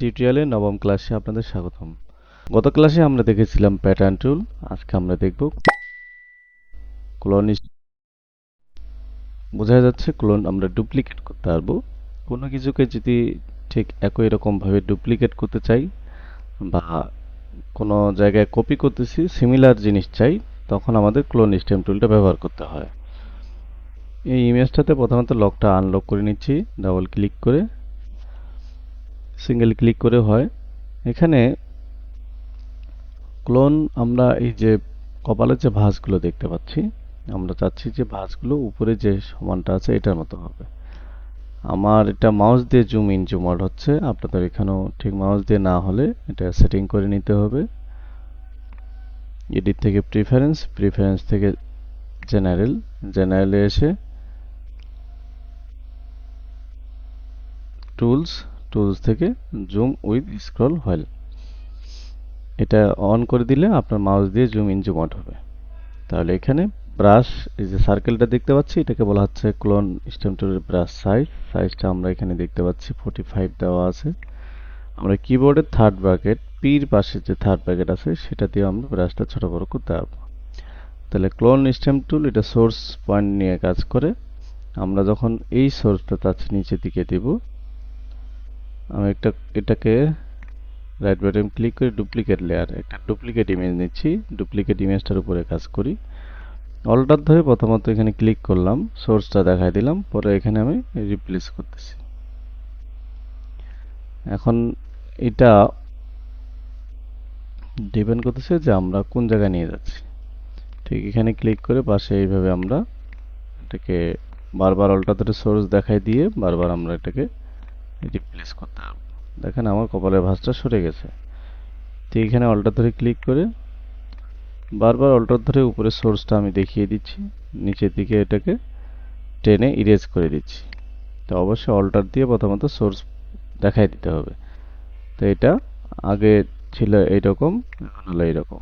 টিউটোরিয়ালে নবম ক্লাসে আপনাদের স্বাগতম। গত ক্লাসে আমরা দেখেছিলাম প্যাটার্ন টুল আজকে আমরা দেখব ক্লোন বোঝা যাচ্ছে ক্লোন আমরা ডুপ্লিকেট করতে পারব। কোনো কিছুকে যদি ঠিক একই রকম ভাবে ডুপ্লিকেট করতে চাই বা কোনো জায়গায় কপি করতেছি সিমিলার জিনিস চাই, তখন আমাদের ক্লোন স্টেম টুলটা ব্যবহার করতে হয়। এই ইমেজটাতে প্রথমত লকটা আনলক করে নিচ্ছি ডাবল ক্লিক করে। সিঙ্গেল ক্লিক করে হয়। এখানে ক্লোন আমরা এই যে কপালের যে ভাঁজগুলো দেখতে পাচ্ছি, আমরা চাচ্ছি যে ভাঁজগুলো উপরে যে সমানটা আছে এটার মতো হবে। আমার এটা মাউস দিয়ে জুম ইন জুম আউট হচ্ছে। আপনাদের এখানেও ঠিক মাউস দিয়ে না হলে এটা সেটিং করে নিতে হবে। এডিট থেকে প্রিফারেন্স প্রিফারেন্স থেকে জেনারেল জেনারেলে এসে টুলস টুলস থেকে জুম উইথ স্ক্রল হুইল এটা অন করে দিলে আপনার মাউস দিয়ে জুম ইন জুম আউট হবে। তাহলে এখানে ব্রাশ এই যে সার্কেলটা দেখতে পাচ্ছি, এটাকে বলা হচ্ছে ক্লোন স্টেম টুলের ব্রাশ সাইজ সাইজটা আমরা এখানে দেখতে পাচ্ছি ফোর্টি ফাইভ দেওয়া আছে। আমরা কিবোর্ডের থার্ড ব্র্যাকেট পির পাশে যে থার্ড ব্র্যাকেট আছে, সেটা দিয়ে আমরা ব্রাশটা ছোট বড় করতে পারব। তাহলে ক্লোন স্টেম টুল এটা সোর্স পয়েন্ট নিয়ে কাজ করে। আমরা যখন এই সোর্সটা তার নিচের দিকে দিব আমি একটা, এটাকে রাইট বাটন ক্লিক করে ডুপ্লিকেট লেয়ার একটা ডুপ্লিকেট ইমেজ নিচ্ছি ডুপ্লিকেট ইমেজটার উপরে কাজ করি। অল্টার ধরে প্রথমত এখানে ক্লিক করলাম সোর্সটা দেখাই দিলাম, পরে এখানে আমি রিপ্লেস করতেছি। এখন এটা ডিপেন্ড করতেছে যে আমরা কোন জায়গায় নিয়ে যাচ্ছি। ঠিক এখানে ক্লিক করে পাশে এইভাবে আমরা এটাকে বারবার অল্টার ধরে সোর্স দেখাই দিয়ে বারবার আমরা এটাকে রিপ্লেস করতে দেখেন আমার কপালের ভাঁজটা সরে গেছে। তো এখানে অল্টার ধরে ক্লিক করে বারবার অল্টার ধরে উপরে সোর্সটা আমি দেখিয়ে দিচ্ছি। নিচের দিকে এটাকে টেনে ইরেজ করে দিচ্ছি। তো অবশ্যই অল্টার দিয়ে প্রথমত সোর্স দেখাই দিতে হবে। তো এটা আগে ছিল এইরকম হলো এইরকম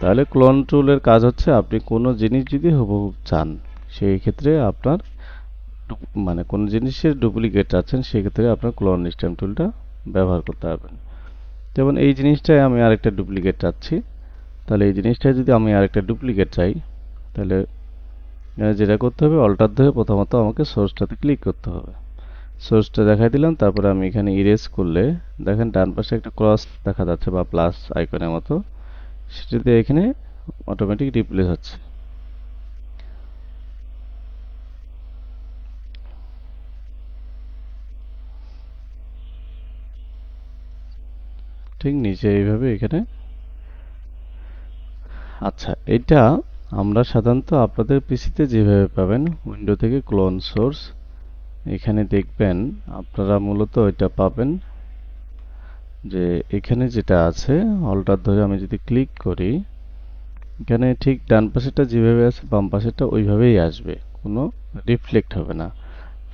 তাহলে ক্লোন টুলের কাজ হচ্ছে আপনি কোনো জিনিস যদি হুবহু চান, সেই ক্ষেত্রে আপনার মানে কোন জিনিসের ডুপ্লিকেট চাচ্ছেন সেক্ষেত্রে আপনার ক্লোন স্ট্যাম্প টুলটা ব্যবহার করতে পারবেন। যেমন এই জিনিসটাই আমি আরেকটা ডুপ্লিকেট চাচ্ছি। তাহলে এই জিনিসটা যদি আমি আরেকটা ডুপ্লিকেট চাই, তাহলে যেটা করতে হবে অল্টার ধরে প্রথমত আমাকে সোর্সটাতে ক্লিক করতে হবে। সোর্সটা দেখাই দিলাম, তারপরে আমি এখানে ইরেজ করলে, দেখেন ডান পাশে একটা ক্রস দেখা যাচ্ছে বা প্লাস আইকনের মতো, সেটাতে এখানে অটোমেটিক রিপ্লেস হচ্ছে। ঠিক নিচে এইভাবে এখানে। আচ্ছা এটা আমরা সাধারণত আপনাদের পিসিতে যেভাবে পাবেন উইন্ডো থেকে ক্লোন সোর্স এখানে দেখবেন আপনারা মূলত এটা পাবেন যে এখানে যেটা আছে অল্টার ধরে আমি যদি ক্লিক করি, এখানে ঠিক ডান পাশেটা যেভাবে আছে, বাম পাশেটা ওইভাবেই আসবে, কোনো রিফ্লেক্ট হবে না।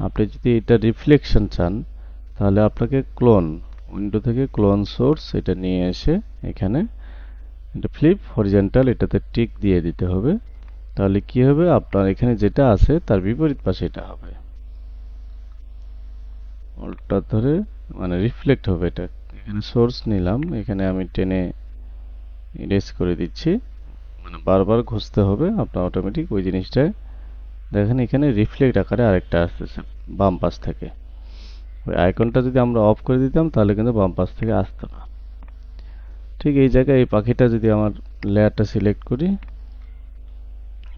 আপনি যদি এটা রিফ্লেকশন চান, তাহলে আপনাকে ক্লোন উইন্ডো থেকে ক্লোন সোর্স এটা নিয়ে এসে এখানে এটা ফ্লিপ, হরিজেন্টাল, এটাতে টিক দিয়ে দিতে হবে। তাহলে কি হবে? আপনার এখানে যেটা আছে, তার বিপরীত পাশে এটা হবে। উল্টা ধরে মানে রিফ্লেক্ট হবে এটা। এখানে সোর্স নিলাম, এখানে আমি টেনে ইরেজ করে দিচ্ছি। মানে বারবার ঘষতে হবে, আপনার অটোমেটিক ওই জিনিসটায়। দেখেন এখানে রিফ্লেক্ট আকারে আরেকটা আসতেছে, বাম পাশ থেকে। আইকনটা যদি আমরা অফ করে দিতাম, তাহলে কিন্তু বাম পাশ থেকে আসতো না। ঠিক এই জায়গায় এই পাখিটা যদি আমার লেয়ারটা সিলেক্ট করি,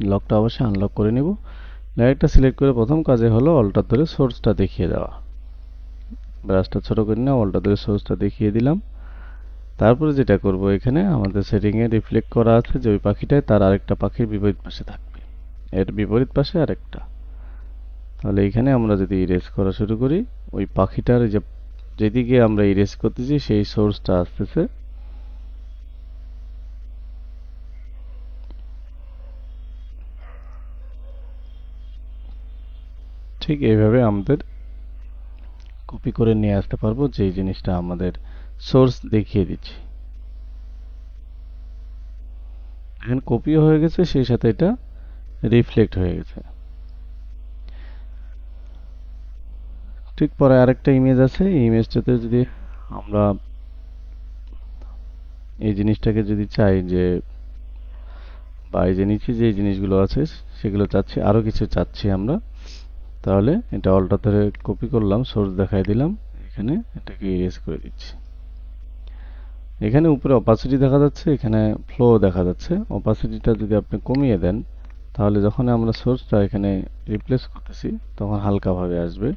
লকটা অবশ্যই আনলক করে নিব। লেয়ারটা সিলেক্ট করে প্রথম কাজে হলো অল্টার ধরে সোর্সটা দেখিয়ে দেওয়া। ব্রাশটা ছোট করে না অল্টার ধরে সোর্সটা দেখিয়ে দিলাম। তারপরে যেটা করব এখানে, আমাদের সেটিংয়ে রিফ্লেক্ট করা আছে যে ওই পাখিটায় তার আরেকটা পাখির বিপরীত পাশে থাকবে। এর বিপরীত পাশে আরেকটা। তাহলে এখানে আমরা যদি ইরেজ করা শুরু করি, ওই পাখিটার যে যেদিকে আমরা ইরেজ করতেছি, সেই সোর্সটা আসতেছে। ঠিক এইভাবে আমাদের কপি করে নিয়ে আসতে পারব, যেই জিনিসটা আমাদের সোর্স দেখিয়ে দিচ্ছি। এখন কপিও হয়ে গেছে, সেই সাথে এটা রিফ্লেক্ট হয়ে গেছে। ঠিক পরে আরেকটা ইমেজ আছে। এই ইমেজটাতে যদি আমরা এই জিনিসটাকে যদি চাই যে, বা এই যে নিচে যে জিনিসগুলো আছে, সেগুলো চাচ্ছি, আরও কিছু চাচ্ছি আমরা, তাহলে এটা অল্টা ধরে কপি করলাম সোর্স দেখাই দিলাম, এখানে এটাকে ইরেজ করে দিচ্ছি। এখানে উপরে অপাসিটি দেখা যাচ্ছে, এখানে ফ্লো দেখা যাচ্ছে। অপাসিটিটা যদি আপনি কমিয়ে দেন, তাহলে যখন আমরা সোর্সটা এখানে রিপ্লেস করতেছি, তখন হালকাভাবে আসবে।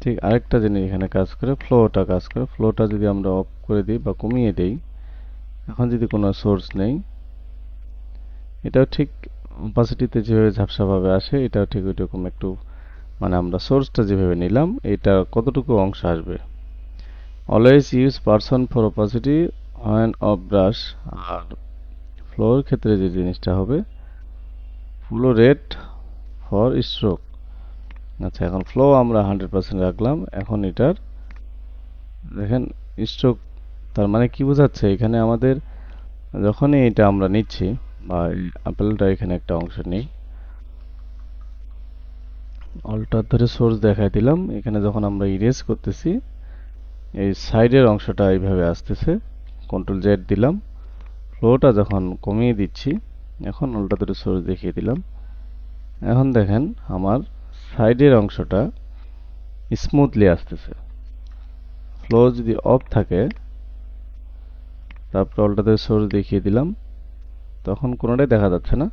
ঠিক, আরেকটা জিনিস এখানে কাজ করে ফ্লোটা কাজ করে। ফ্লোটা যদি আমরা অফ করে দিই বা কমিয়ে দেই, এখন যদি কোনো সোর্স নেই, এটাও ঠিক অপাসিটিতে যেভাবে ঝাপসাভাবে আসে, এটাও ঠিক ওইরকম একটু মানে আমরা সোর্সটা যেভাবে নিলাম, এটা কতটুকু অংশ আসবে? Always use person for opacity when of brush R floor ক্ষেত্রে যে জিনিসটা হবে ফ্লো রেট ফর স্ট্রোক আচ্ছা এখন ফ্লো আমরা হান্ড্রেড পার্সেন্ট রাখলাম। এখন এটার, দেখেন স্ট্রোক তার মানে কি বোঝাচ্ছে? এখানে আমাদের যখনই এটা আমরা নিচ্ছি, বা আপেলটা এখানে একটা অংশ নেই অল্টার ধরে সোর্স দেখাই দিলাম। এখানে যখন আমরা ইরেজ করতেছি, এই সাইডের অংশটা এইভাবে আসতেছে কন্ট্রোল জেড দিলাম। ফ্লোটা যখন কমিয়ে দিচ্ছি, এখন উল্টা ধরে সোর্স দেখিয়ে দিলাম। এখন দেখেন, আমার সাইডের অংশটা স্মুথলি আসতেছে। ফ্লো যদি অফ থাকে, তারপর উল্টা ধরে সোর্স দেখিয়ে দিলাম, তখন কোনোটাই দেখা যাচ্ছে না।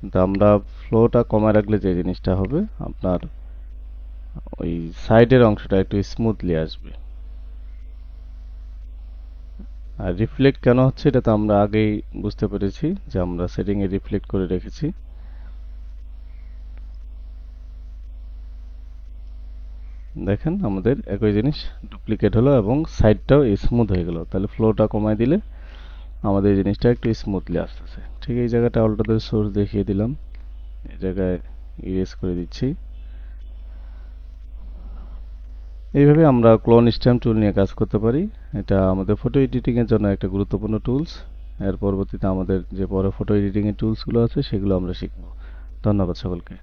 কিন্তু আমরা ফ্লোটা কমায় রাখলে যে জিনিসটা হবে, আপনার ওই সাইডের অংশটা একটু স্মুথলি আসবে। আর রিফ্লেক্ট কেন হচ্ছে, এটা তো আমরা আগেই বুঝতে পেরেছি যে আমরা সেটিংয়ে রিফ্লেক্ট করে রেখেছি। দেখেন, আমাদের একই জিনিস ডুপ্লিকেট হলো এবং সাইডটাও স্মুথ হয়ে গেল। তাহলে ফ্লোটা কমায় দিলে আমাদের জিনিসটা একটু স্মুথলি আসতেছে। ঠিক এই জায়গাটা অল্টাদের সোর্স দেখিয়ে দিলাম। এই জায়গায় ইরেজ করে দিচ্ছি। এইভাবে আমরা ক্লোন স্ট্যাম্প টুল নিয়ে কাজ করতে পারি। এটা আমাদের ফটো এডিটিংয়ের জন্য একটা গুরুত্বপূর্ণ টুলস এর পরবর্তীতে আমাদের যে পরে ফটো এডিটিংয়ের টুলসগুলো আছে, সেগুলো আমরা শিখব। ধন্যবাদ সকলকে।